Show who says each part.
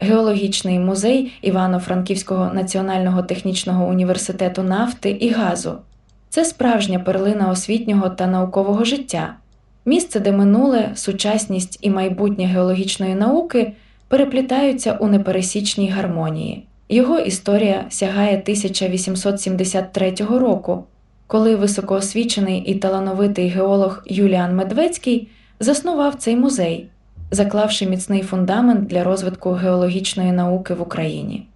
Speaker 1: геологічний музей Івано-Франківського національного технічного університету нафти і газу. Це справжня перлина освітнього та наукового життя, місце, де минуле, сучасність і майбутнє геологічної науки переплітаються у непересічній гармонії. Його історія сягає 1873 року, коли високоосвічений і талановитий геолог Юліан Медведський заснував цей музей, заклавши міцний фундамент для розвитку геологічної науки в Україні.